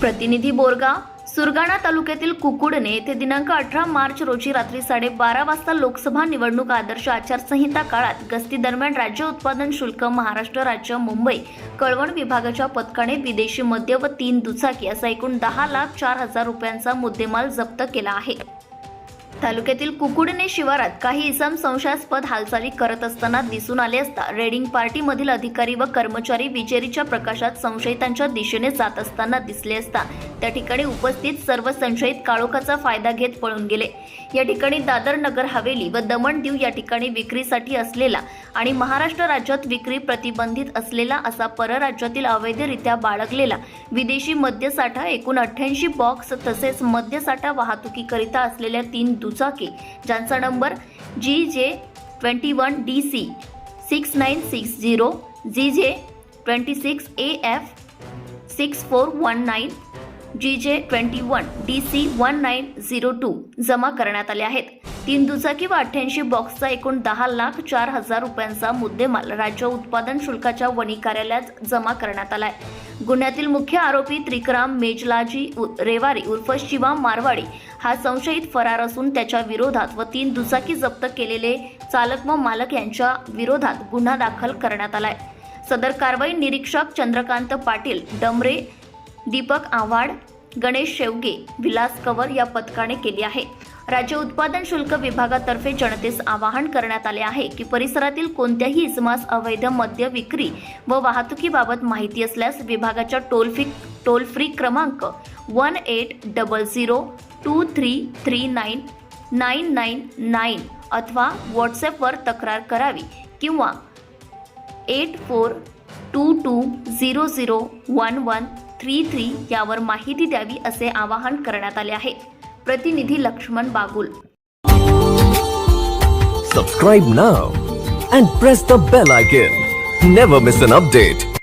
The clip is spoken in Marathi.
प्रतिनिधी बोरगा सुरगाणा तालुक्यातील कुकुडने येथे दिनांक अठरा मार्च रोजी रात्री साडेबारा वाजता लोकसभा निवडणूक आदर्श आचारसंहिता काळात गस्ती दरम्यान राज्य उत्पादन शुल्क महाराष्ट्र राज्य मुंबई कळवण विभागाच्या पथकाने विदेशी मद्य व तीन दुचाकी असा एकूण दहा लाख चार हजार रुपयांचा मुद्देमाल जप्त केला आहे. तालुक्यातील कुकुडणे शिवारात काही इसम संशयास्पद हालचाली करत असताना दिसून आले असता रेडिंग पार्टीमधील अधिकारी व कर्मचारी विजेरीच्या प्रकाशात संशयितांच्या दिशेने जात असताना दिसले असता त्या ठिकाणी उपस्थित सर्व संशयित काळोखाचा फायदा घेत पळून गेले. या ठिकाणी दादर नगर हवेली व दमण दीव या ठिकाणी विक्रीसाठी असलेला आणि महाराष्ट्र राज्यात विक्री प्रतिबंधित असलेला असा परराज्यातील अवैधरित्या बाळगलेला विदेशी मद्यसाठा एकूण अठ्ठ्याऐंशी बॉक्स तसेच मद्यसाठा वाहतुकीकरिता असलेल्या तीन दुचाकी ज्यांचा number G J twenty one D C six nine six zero G J twenty six A F six four one nine G J twenty one D C one nine zero two जमा करण्यात आले आहेत. तीन दुचाकी व अठ्ठ्याऐंशी बॉक्सचा एकूण दहा लाख चार हजार रुपयांचा मुद्देमाल राज्य उत्पादन शुल्काच्या वणी कार्यालयात जमा करण्यात आला आहे गुन्ह्यातील मुख्य आरोपी त्रिकराम मेजलाजी उ- रेवारी उर्फ शिवा मारवाडी हा संशयित फरार असून त्याच्या विरोधात व तीन दुचाकी जप्त केलेले चालक व मालक यांच्या विरोधात गुन्हा दाखल करण्यात आलाय. सदर कारवाई निरीक्षक चंद्रकांत पाटील डमरे दीपक आव्हाड गणेश शेवगे विलास कवर या पथकाने केली आहे. राज्य उत्पादन शुल्क विभागातर्फे जनतेस आवाहन करण्यात आले आहे की परिसरातील कोणत्याही इसमास अवैध मद्य विक्री व वाहतुकीबाबत माहिती असल्यास विभागाच्या टोल फ्री टोल फ्री क्रमांक one eight double zero two three three nine nine nine nine अथवा व्हॉट्सॲपवर तक्रार करावी किंवा eight four two two zero zero one one three three यावर माहिती द्यावी असे आवाहन करण्यात आले आहे. प्रतिनिधी Laxman Bagul Subscribe now and press the bell icon. Never miss an update.